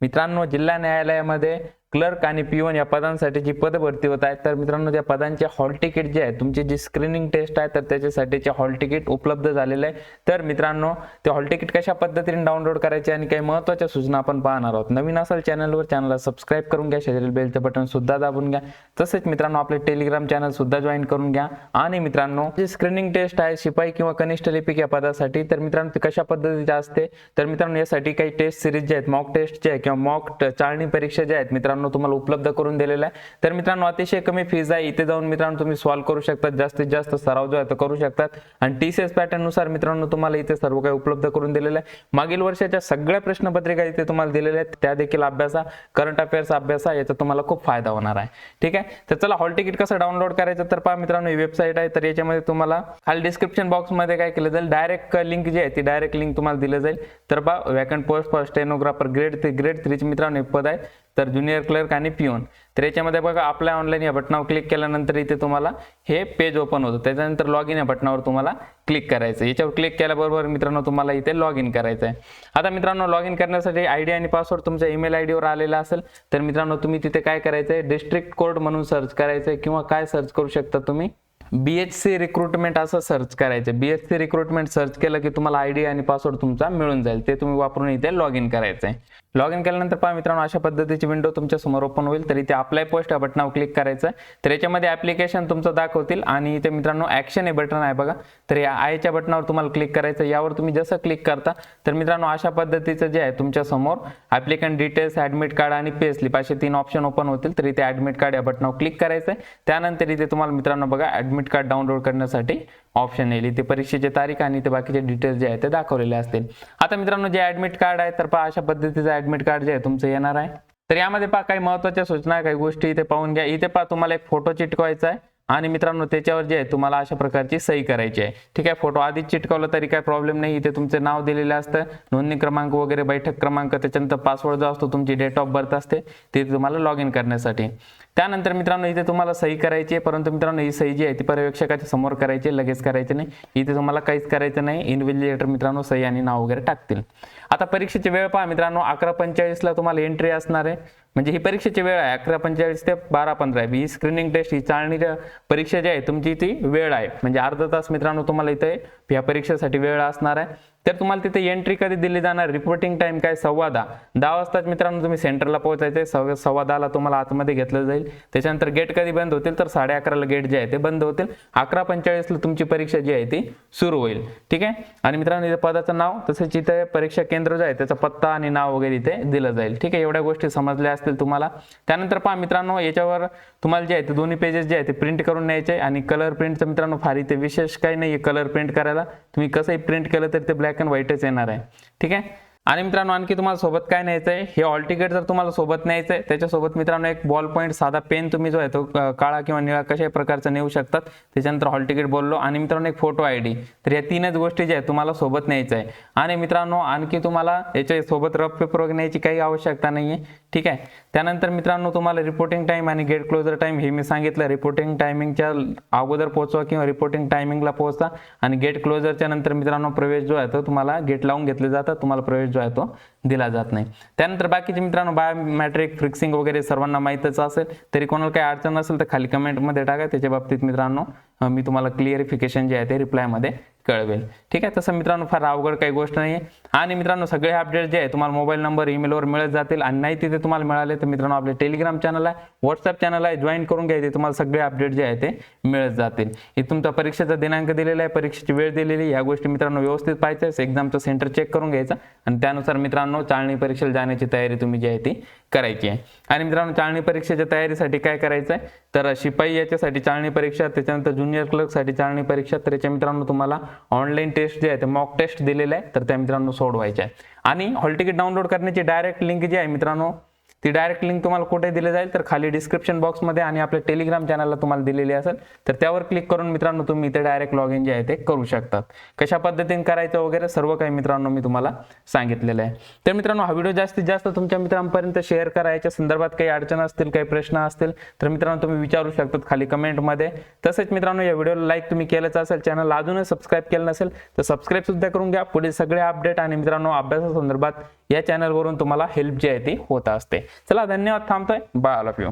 मित्रांनो जिल्हा न्यायालयामध्ये क्लर्क आणि पिवन या पदांसाठीची पद भरती होत आहे तर मित्रांनो त्या पदांचे हॉल तिकीट जे आहे तुमची जी स्क्रीनिंग टेस्ट आहे तर त्याच्यासाठीचे हॉल तिकीट उपलब्ध झालेलं आहे. तर मित्रांनो ते हॉल तिकीट कशा पद्धतीने डाउनलोड करायचे आणि काही महत्त्वाच्या सूचना आपण पाहणार आहोत. नवीन असाल चॅनलवर चॅनलला सबस्क्राईब करून घ्या शेजारील बेलचं बटन सुद्धा दाबून घ्या. तसेच मित्रांनो आपले टेलिग्राम चॅनल सुद्धा जॉईन करून घ्या. आणि मित्रांनो जी स्क्रीनिंग टेस्ट आहे शिपाई किंवा कनिष्ठ लिपिक या पदासाठी तर मित्रांनो ती कशा पद्धतीची असते? तर मित्रांनो यासाठी काही टेस्ट सिरीज जे आहेत मॉक टेस्ट जे आहे किंवा मॉक चाळणी परीक्षा जे आहेत मित्रांनो तुम्हाला उपलब्ध करून दिलेला आहे. तर मित्रांनो अतिशय कमी फीज आहे. इथे जाऊन मित्रांनो तुम्ही सॉल्व्ह करू शकतात. जास्तीत जास्त सराव जो आहे तो करू शकतात. आणि टी सी पॅटर्ननुसार मित्रांनो तुम्हाला इथे सर्व काही उपलब्ध करून दिलेलं आहे. मागील वर्षाच्या सगळ्या प्रश्नपत्रिका इथे तुम्हाला दिलेल्या आहेत. त्या देखील अभ्यासा. करंट अफेअर्स अभ्यासा याचा तुम्हाला खूप फायदा होणार आहे. ठीक आहे? तर चला हॉल तिकीट कसं डाउनलोड करायचं तर पहा मित्रांनो ही वेबसाईट आहे. तर याच्यामध्ये तुम्हाला खाली डिस्क्रिप्शन बॉक्समध्ये काय केलं जाईल? डायरेक्ट लिंक जी आहे ती डायरेक्ट लिंक तुम्हाला दिलं जाईल. तर पहा vacant post for stenographer grade three grade थ्रीचे मित्रांनो हे पद आहे. तर ज्युनियर क्लर्क आणि पिओन तर याच्यामध्ये बघा आपल्या ऑनलाईन या बटनावर क्लिक केल्यानंतर इथे तुम्हाला हे पेज ओपन होतं. त्याच्यानंतर लॉग इन या बटनावर तुम्हाला क्लिक करायचं आहे. याच्यावर क्लिक केल्याबरोबर मित्रांनो तुम्हाला इथे लॉग इन करायचं आहे. आता मित्रांनो लॉग इन करण्यासाठी आय डी आणि पासवर्ड तुमच्या ईमेल आय डीवर आलेला असेल तर मित्रांनो तुम्ही तिथे काय करायचं आहे? डिस्ट्रिक्ट कोर्ट म्हणून सर्च करायचं आहे किंवा काय सर्च करू शकता तुम्ही? बीएचसी रिक्रुटमेंट असं सर्च करायचं. B H C recruitment search केलं की तुम्हाला आय डी आणि पासवर्ड तुमचा मिळून जाईल. ते तुम्ही वापरून इथे लॉग इन करायचं आहे लॉग इन केल्यानंतर पहा मित्रांनो अशा पद्धतीची विंडो तुमच्यासमोर ओपन होईल. तर इथे अप्लाय पोस्ट या बटनावर क्लिक करायचं. तर याच्यामध्ये ऍप्लिकेशन तुमचं दाखवतील आणि इथे मित्रांनो ऍक्शन हे बटन आहे बघा. तर या आयच्या बटनावर तुम्हाला क्लिक करायचं. यावर तुम्ही जसं क्लिक करता तर मित्रांनो अशा पद्धतीचं जे आहे तुमच्यासमोर ऍप्लिकंट डिटेल्स ऍडमिट कार्ड आणि पे स्लिप असे तीन ऑप्शन ओपन होतील. तर इथे ऍडमिट कार्ड या बटनावर क्लिक करायचं आहे त्यानंतर इथे तुम्हाला मित्रांनो बघा ॲडमिट कार्ड डाउनलोड करण्यासाठी ऑप्शन येईल. इथे परीक्षेची तारीख आणि इथे बाकीचे डिटेल्स जे आहे ते दाखवलेले असतील. आता मित्रांनो जे ऍडमिट कार्ड आहे तर पहा अशा पद्धतीचं ऍडमिट कार्ड जे आहे तुमचं येणार आहे. तर यामध्ये पहा काही महत्त्वाच्या सूचना काही गोष्टी इथे पाहून घ्या. इथे पहा तुम्हाला एक फोटो चिटकवायचा आहे. आणि मित्रांनो त्याच्यावर जे आहे तुम्हाला अशा प्रकारची सही करायची आहे. ठीक आहे फोटो आधीच चिटकवलं तरी काही प्रॉब्लेम नाही. इथे तुमचे नाव दिलेलं असतं. नोंदणी क्रमांक वगैरे बैठक क्रमांक त्याच्यानंतर पासवर्ड जो असतो तुमची डेट ऑफ बर्थ असते. ते तुम्हाला लॉग इन करण्यासाठी. त्यानंतर मित्रांनो इथे तुम्हाला सही करायची आहे. परंतु मित्रांनो ही सही जी आहे ती पर्यवेक्षकाच्या समोर करायची आहे, लगेच करायची नाही. इथे तुम्हाला काहीच करायचं नाही. इन्व्हिजिलेटर मित्रांनो सही आणि नाव वगैरे टाकतील. आता परीक्षेची वेळ पहा मित्रांनो. अकरा पंचेचाळीसला तुम्हाला एंट्री असणार आहे. म्हणजे ही परीक्षेची वेळ आहे. अकरा पंचेचाळीस ते बारा पंधरा आहे. ही स्क्रीनिंग टेस्ट ही चाळणी परीक्षा जी आहे तुमची ती वेळ आहे. म्हणजे अर्धा तास मित्रांनो तुम्हाला इथे या परीक्षेसाठी वेळ असणार आहे. तर तुम्हाला तिथे एंट्री कधी दिली जाणार? रिपोर्टिंग टाइम काय? सव्वा दहा दहा वाजताच मित्रांनो तुम्ही सेंटरला पोहोचायचे. सव्वा सव्वा दहाला तुम्हाला आतमध्ये घेतलं जाईल. त्याच्यानंतर गेट कधी बंद होतील? तर साडे अकराला गेट जे आहे ते बंद होतील. अकरा पंचेचाळीसला तुमची परीक्षा जी आहे ती सुरू होईल. ठीक आहे? आणि मित्रांनो इथे पदाचं नाव तसेच इथे परीक्षा केंद्र जे आहे त्याचा पत्ता आणि नाव वगैरे इथे दिलं जाईल. ठीक आहे? एवढ्या गोष्टी समजल्या असतील तुम्हाला. त्यानंतर पहा मित्रांनो याच्यावर तुम्हाला जे आहे ते दोन्ही पेजेस जे आहे ते प्रिंट करून न्यायचे. आणि कलर प्रिंटचं मित्रांनो फार इथे विशेष काही नाही आहे कलर प्रिंट करायला. तुम्ही कसंही प्रिंट केलं तर ते ब्लॅक अँड व्हाईटच येणार आहे. ठीक आहे? आणि मित्रांनो आणखी तुम्हाला सोबत काय न्यायचं आहे? हे ऑल तिकीट जर तुम्हाला सोबत न्यायचं आहे त्याच्यासोबत मित्रांनो एक बॉल पॉईंट साधा पेन तुम्ही जो आहे तो काळा किंवा निळा कशाही प्रकारचा नेऊ शकतात. त्याच्यानंतर हॉल तिकीट बोललो. आणि मित्रांनो एक फोटो आय डी तर या तीनच गोष्टी ज्या आहेत तुम्हाला सोबत न्यायचं आहे. आणि मित्रांनो आणखी तुम्हाला याच्या सोबत रफ पेपर वगैरे न्यायची काही आवश्यकता नाही आहे ठीक आहे? त्यानंतर मित्रांनो तुम्हाला रिपोर्टिंग टाईम आणि गेट क्लोजर टाईम हे मी सांगितलं. रिपोर्टिंग टायमिंगच्या अगोदर पोहोचवा किंवा रिपोर्टिंग टायमिंगला पोहोचता. आणि गेट क्लोजरच्या नंतर मित्रांनो प्रवेश जो आहे तो तुम्हाला गेट लावून घेतले जातात. तुम्हाला प्रवेश जो आहे तो दिला जात नाही. त्यानंतर बाकीचे मित्रांनो बायोमॅट्रिक फिक्सिंग वगैरे सर्वांना माहीतच असेल तरी कोणाला काही अडचण असेल तर खाली कमेंटमध्ये टाका. त्याच्या बाबतीत मित्रांनो मी तुम्हाला क्लिअरिफिकेशन जे आहे ते रिप्लायमध्ये कळवेल. ठीक आहे? तसं मित्रांनो फार अवघड काही गोष्ट नाही आहे आणि मित्रांनो सगळे अपडेट जे आहे तुम्हाला मोबाईल नंबर ईमेलवर मिळत जातील. आणि नाही तिथे तुम्हाला मिळाले तर मित्रांनो आपले टेलिग्राम चॅनल आहे व्हॉट्सअप चॅनल आहे जॉईन करून घ्या. तुम्हाला सगळे अपडेट जे आहे ते मिळत जातील. हे तुमचा परीक्षेचा दिनांक दिलेला आहे परीक्षेची वेळ दिलेली आहे. या गोष्टी मित्रांनो व्यवस्थित पाहायचं एक्झामचं सेंटर चेक करून घ्यायचं. आणि त्यानुसार मित्रांनो चाळणी परीक्षेला जाण्याची तयारी तुम्ही जी आहे ती करायची आहे. आणि मित्रांनो चाळणी परीक्षेच्या तयारीसाठी काय करायचं आहे? तर शिपाई याच्यासाठी चाळणी परीक्षा त्याच्यानंतर ज्युनियर क्लर्कसाठी चाळणी परीक्षा. तर याच्या मित्रांनो तुम्हाला ऑनलाईन टेस्ट जे आहे ते मॉक टेस्ट दिलेलं आहे तर त्या मित्रांनो सोडवायच्या आहे. आणि हॉल तिकीट डाउनलोड करण्याची डायरेक्ट लिंक जी आहे मित्रांनो ती डायरेक्ट लिंक तुम्हाला कुठे दिली जाईल तर खाली डिस्क्रिप्शन बॉक्समध्ये आणि आपल्या टेलिग्राम चॅनलला तुम्हाला दिलेली असेल तर त्यावर क्लिक करून मित्रांनो तुम्ही इथे डायरेक्ट लॉग इन जे आहे ते करू शकतात. कशा पद्धतीने करायचं वगैरे सर्व काही मित्रांनो मी तुम्हाला सांगितलेलं आहे. तर मित्रांनो हा व्हिडिओ जास्तीत जास्त तुमच्या मित्रांपर्यंत शेअर करा याच्या संदर्भात काही अडचण असतील काही प्रश्न असतील तर मित्रांनो तुम्ही विचारू शकतात खाली कमेंटमध्ये तसेच मित्रांनो या व्हिडिओला लाईक तुम्ही केलंच असेल चॅनल अजूनही सबस्क्राईब केलं नसेल तर सबस्क्राईब सुद्धा करून घ्या. पुढे सगळे अपडेट आणि मित्रांनो अभ्यासासंदर्भात या चॅनलवरून तुम्हाला हेल्प जी आहे ती होत असते. चला धन्यवाद थांबतोय. Bye all of you